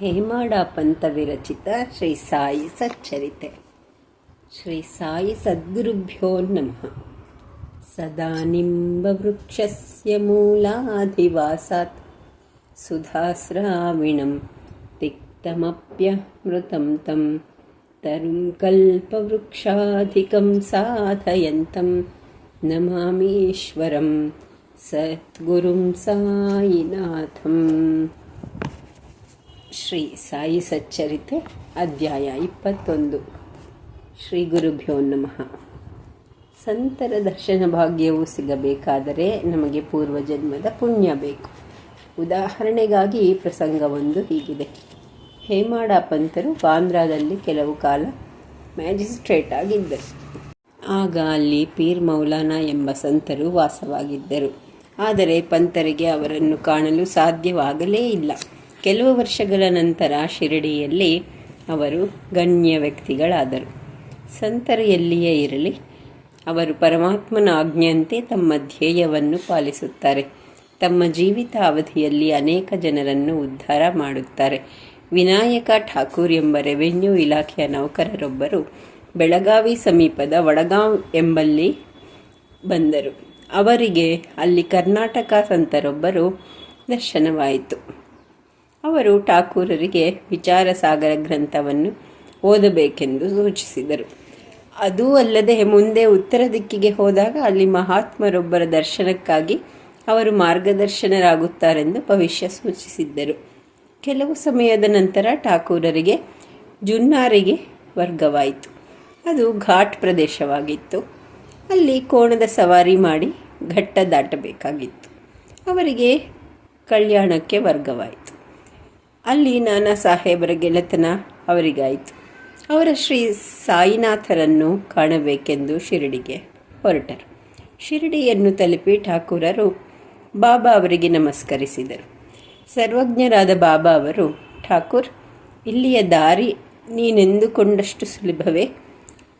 हेमाडापन्तविरचित श्रीसाई सच्चरिते। श्रीसाई सद्गुरुभ्यो नमः। सदानिम्बवृक्षस्य मूलाधिवासात् सुधास्राविणं तिक्तमप्यमृतं तं तरुं कल्पवृक्षाधिकं साधयन्तं नमामीश्वरं सद्गुरुं सायिनाथम् ಶ್ರೀ ಸಾಯಿ ಸಚ್ಚರಿತೆ ಅಧ್ಯಾಯ ಇಪ್ಪತ್ತೊಂದು. ಶ್ರೀ ಗುರುಭ್ಯೋ ನಮಃ. ಸಂತರ ದರ್ಶನ ಭಾಗ್ಯವು ಸಿಗಬೇಕಾದರೆ ನಮಗೆ ಪೂರ್ವಜನ್ಮದ ಪುಣ್ಯ ಬೇಕು. ಉದಾಹರಣೆಗಾಗಿ ಈ ಪ್ರಸಂಗವೊಂದು ಹೀಗಿದೆ. ಹೇಮಾಡ ಪಂತರು ಬಾಂದ್ರಾದಲ್ಲಿ ಕೆಲವು ಕಾಲ ಮ್ಯಾಜಿಸ್ಟ್ರೇಟ್ ಆಗಿದ್ದರು. ಆಗ ಅಲ್ಲಿ ಪೀರ್ ಮೌಲಾನಾ ಎಂಬ ಸಂತರು ವಾಸವಾಗಿದ್ದರು. ಆದರೆ ಪಂತರಿಗೆ ಅವರನ್ನು ಕಾಣಲು ಸಾಧ್ಯವಾಗಲೇ ಇಲ್ಲ. ಕೆಲವು ವರ್ಷಗಳ ನಂತರ ಶಿರಡಿಯಲ್ಲಿ ಅವರು ಗಣ್ಯ ವ್ಯಕ್ತಿಗಳಾದರು. ಸಂತರ ಎಲ್ಲಿಯೇ ಇರಲಿ, ಅವರು ಪರಮಾತ್ಮನ ಆಜ್ಞೆಯಂತೆ ತಮ್ಮ ಧ್ಯೇಯವನ್ನು ಪಾಲಿಸುತ್ತಾರೆ. ತಮ್ಮ ಜೀವಿತ ಅವಧಿಯಲ್ಲಿ ಅನೇಕ ಜನರನ್ನು ಉದ್ಧಾರ ಮಾಡುತ್ತಾರೆ. ವಿನಾಯಕ ಠಾಕೂರ್ ಎಂಬ ರೆವೆನ್ಯೂ ಇಲಾಖೆಯ ನೌಕರರೊಬ್ಬರು ಬೆಳಗಾವಿ ಸಮೀಪದ ವಡಗಾಂವ್ ಎಂಬಲ್ಲಿ ಬಂದರು. ಅವರಿಗೆ ಅಲ್ಲಿ ಕರ್ನಾಟಕ ಸಂತರೊಬ್ಬರು ದರ್ಶನವಾಯಿತು. ಅವರು ಠಾಕೂರರಿಗೆ ವಿಚಾರ ಸಾಗರ ಗ್ರಂಥವನ್ನು ಓದಬೇಕೆಂದು ಸೂಚಿಸಿದರು. ಅದೂ ಅಲ್ಲದೆ ಮುಂದೆ ಉತ್ತರ ದಿಕ್ಕಿಗೆ ಹೋದಾಗ ಅಲ್ಲಿ ಮಹಾತ್ಮರೊಬ್ಬರ ದರ್ಶನಕ್ಕಾಗಿ ಅವರು ಮಾರ್ಗದರ್ಶನರಾಗುತ್ತಾರೆಂದು ಭವಿಷ್ಯ ಸೂಚಿಸಿದ್ದರು. ಕೆಲವು ಸಮಯದ ನಂತರ ಠಾಕೂರರಿಗೆ ಜುನ್ನಾರಿಗೆ ವರ್ಗವಾಯಿತು. ಅದು ಘಾಟ್ ಪ್ರದೇಶವಾಗಿತ್ತು. ಅಲ್ಲಿ ಕೋಣದ ಸವಾರಿ ಮಾಡಿ ಘಟ್ಟ ದಾಟಬೇಕಾಗಿತ್ತು. ಅವರಿಗೆ ಕಲ್ಯಾಣಕ್ಕೆ ವರ್ಗವಾಯಿತು. ಅಲ್ಲಿ ನಾನಾ ಸಾಹೇಬರ ಗೆಳೆತನ ಅವರಿಗಾಯಿತು. ಅವರ ಶ್ರೀ ಸಾಯಿನಾಥರನ್ನು ಕಾಣಬೇಕೆಂದು ಶಿರಡಿಗೆ ಹೊರಟರು. ಶಿರಡಿಯನ್ನು ತಲುಪಿ ಠಾಕೂರರು ಬಾಬಾ ಅವರಿಗೆ ನಮಸ್ಕರಿಸಿದರು. ಸರ್ವಜ್ಞರಾದ ಬಾಬಾ ಅವರು, ಠಾಕೂರ್, ಇಲ್ಲಿಯ ದಾರಿ ನೀನೆಂದುಕೊಂಡಷ್ಟು ಸುಲಭವೇ?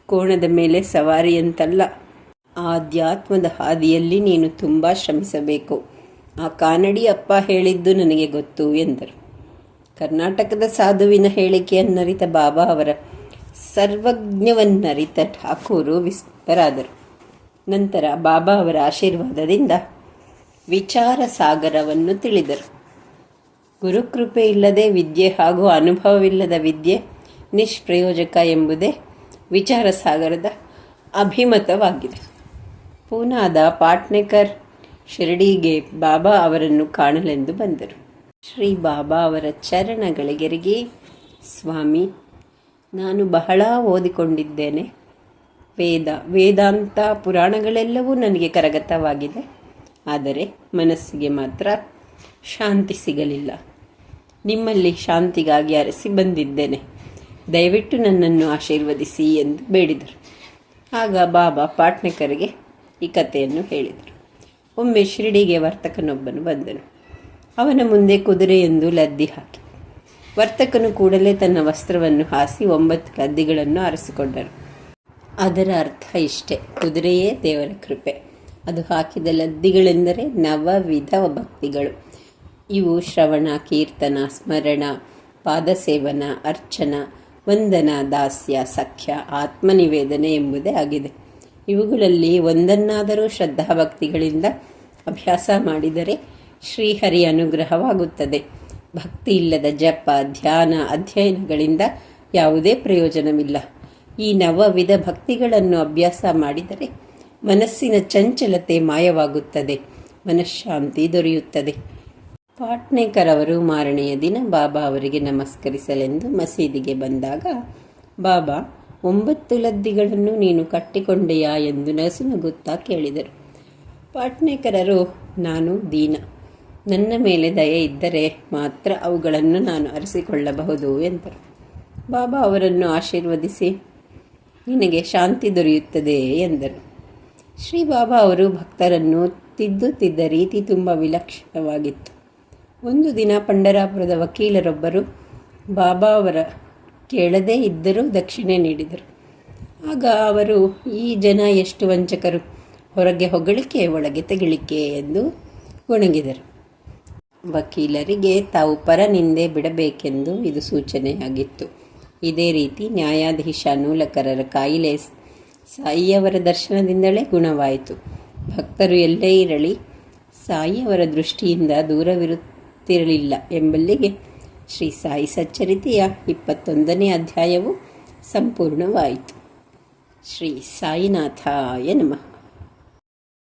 ಕೋಣದ ಮೇಲೆ ಸವಾರಿಯಂತಲ್ಲ ಆಧ್ಯಾತ್ಮದ ಹಾದಿಯಲ್ಲಿ ನೀನು ತುಂಬ ಶ್ರಮಿಸಬೇಕು. ಆ ಕಾನಡಿ ಅಪ್ಪ ಹೇಳಿದ್ದು ನನಗೆ ಗೊತ್ತು ಎಂದರು. ಕರ್ನಾಟಕದ ಸಾಧುವಿನ ಹೇಳಿಕೆಯನ್ನರಿತ ಬಾಬಾ ಅವರ ಸರ್ವಜ್ಞವನ್ನರಿತ ಠಾಕೂರು ವಿಸ್ಮರಾದರು ನಂತರ ಬಾಬಾ ಅವರ ಆಶೀರ್ವಾದದಿಂದ ವಿಚಾರ ಸಾಗರವನ್ನು ತಿಳಿದರು. ಗುರುಕೃಪೆ ಇಲ್ಲದೆ ವಿದ್ಯೆ ಹಾಗೂ ಅನುಭವವಿಲ್ಲದ ವಿದ್ಯೆ ನಿಷ್ಪ್ರಯೋಜಕ ಎಂಬುದೇ ವಿಚಾರ ಸಾಗರದ ಅಭಿಮತವಾಗಿದೆ. ಪೂನಾದ ಪಾಟ್ನೇಕರ್ ಶಿರಡಿಗೆ ಬಾಬಾ ಅವರನ್ನು ಕಾಣಲೆಂದು ಬಂದರು. ಶ್ರೀ ಬಾಬಾ ಅವರ ಚರಣಗಳಿಗೆರಿಗೆ ಸ್ವಾಮಿ, ನಾನು ಬಹಳ ಓದಿಕೊಂಡಿದ್ದೇನೆ. ವೇದ, ವೇದಾಂತ ಪುರಾಣಗಳೆಲ್ಲವೂ ನನಗೆ ಕರಗತವಾಗಿದೆ. ಆದರೆ ಮನಸ್ಸಿಗೆ ಮಾತ್ರ ಶಾಂತಿ ಸಿಗಲಿಲ್ಲ. ನಿಮ್ಮಲ್ಲಿ ಶಾಂತಿಗಾಗಿ ಅರಸಿ ಬಂದಿದ್ದೇನೆ. ದಯವಿಟ್ಟು ನನ್ನನ್ನು ಆಶೀರ್ವದಿಸಿ ಎಂದು ಬೇಡಿದರು. ಆಗ ಬಾಬಾ ಪಾಟ್ನೇಕರಿಗೆ ಈ ಕಥೆಯನ್ನು ಹೇಳಿದರು. ಒಮ್ಮೆ ಶಿರಡಿಗೆ ವರ್ತಕನೊಬ್ಬನು ಬಂದನು. ಅವನ ಮುಂದೆ ಕುದುರೆಯೊಂದು ಲದ್ದಿ ಹಾಕಿ. ವರ್ತಕನು ಕೂಡಲೇ ತನ್ನ ವಸ್ತ್ರವನ್ನು ಹಾಸಿ ಒಂಬತ್ತು ಲದ್ದಿಗಳನ್ನು ಆರಿಸಿಕೊಂಡರು ಅದರ ಅರ್ಥ ಇಷ್ಟೇ. ಕುದುರೆಯೇ ದೇವರ ಕೃಪೆ. ಅದು ಹಾಕಿದ ಲದ್ದಿಗಳೆಂದರೆ ನವವಿಧ ಭಕ್ತಿಗಳು. ಇವು ಶ್ರವಣ, ಕೀರ್ತನ, ಸ್ಮರಣ, ಪಾದಸೇವನ, ಅರ್ಚನ, ವಂದನ, ದಾಸ್ಯ, ಸಖ್ಯ, ಆತ್ಮನಿವೇದನೆ ಎಂಬುದೇ ಆಗಿದೆ. ಇವುಗಳಲ್ಲಿ ಒಂದನ್ನಾದರೂ ಶ್ರದ್ಧಾಭಕ್ತಿಗಳಿಂದ ಅಭ್ಯಾಸ ಮಾಡಿದರೆ ಶ್ರೀಹರಿ ಅನುಗ್ರಹವಾಗುತ್ತದೆ. ಭಕ್ತಿ ಇಲ್ಲದ ಜಪ, ಧ್ಯಾನ, ಅಧ್ಯಯನಗಳಿಂದ ಯಾವುದೇ ಪ್ರಯೋಜನವಿಲ್ಲ. ಈ ನವವಿಧ ಭಕ್ತಿಗಳನ್ನು ಅಭ್ಯಾಸ ಮಾಡಿದರೆ ಮನಸ್ಸಿನ ಚಂಚಲತೆ ಮಾಯವಾಗುತ್ತದೆ, ಮನಃಶಾಂತಿ ದೊರೆಯುತ್ತದೆ. ಪಾಟ್ನೇಕರ್ ಅವರು ಮಾರನೆಯ ದಿನ ಬಾಬಾ ಅವರಿಗೆ ನಮಸ್ಕರಿಸಲೆಂದು ಮಸೀದಿಗೆ ಬಂದಾಗ, ಬಾಬಾ, ಒಂಬತ್ತು ಲದ್ದಿಗಳನ್ನು ನೀನು ಕಟ್ಟಿಕೊಂಡೆಯಾ? ಎಂದು ನಸುನಗುತ್ತಾ ಕೇಳಿದರು. ಪಾಟ್ನೇಕರರು, ನಾನು ದೀನ. ನನ್ನ ಮೇಲೆ ದಯೆ ಇದ್ದರೆ ಮಾತ್ರ ಅವುಗಳನ್ನು ನಾನು ಅರಸಿಕೊಳ್ಳಬಹುದು ಎಂದರು. ಬಾಬಾ ಅವರನ್ನು ಆಶೀರ್ವದಿಸಿ, ನಿನಗೆ ಶಾಂತಿ ದೊರೆಯುತ್ತದೆ ಎಂದರು. ಶ್ರೀ ಬಾಬಾ ಅವರು ಭಕ್ತರನ್ನು ತಿದ್ದುತ್ತಿದ್ದ ರೀತಿ ತುಂಬ ವಿಲಕ್ಷಣವಾಗಿತ್ತು. ಒಂದು ದಿನ ಪಂಡರಾಪುರದ ವಕೀಲರೊಬ್ಬರು ಬಾಬಾ ಅವರ ಕೇಳದೇ ಇದ್ದರೂ ದಕ್ಷಿಣೆ ನೀಡಿದರು. ಆಗ ಅವರು, ಈ ಜನ ಎಷ್ಟು ವಂಚಕರು, ಹೊರಗೆ ಹೊಗಳಿಕೆ, ಒಳಗೆ ತೆಗಳಿಕೆ ಎಂದು ಗೊಣಗಿದರು. ವಕೀಲರಿಗೆ ತಾವು ಪರ ನಿಂದೆ ಬಿಡಬೇಕೆಂದು ಇದು ಸೂಚನೆಯಾಗಿತ್ತು. ಇದೇ ರೀತಿ ನ್ಯಾಯಾಧೀಶ ನೂಲಕರರ ಕಾಯಿಲೆ ಸಾಯಿಯವರ ದರ್ಶನದಿಂದಲೇ ಗುಣವಾಯಿತು. ಭಕ್ತರು ಎಲ್ಲೇ ಇರಲಿ, ಸಾಯಿಯವರ ದೃಷ್ಟಿಯಿಂದ ದೂರವಿರುತ್ತಿರಲಿಲ್ಲ ಎಂಬಲ್ಲಿಗೆ ಶ್ರೀ ಸಾಯಿ ಸಚ್ಚರಿತೆಯ ಇಪ್ಪತ್ತೊಂದನೇ ಅಧ್ಯಾಯವು ಸಂಪೂರ್ಣವಾಯಿತು. ಶ್ರೀ ಸಾಯಿನಾಥಾಯ ನಮಃ.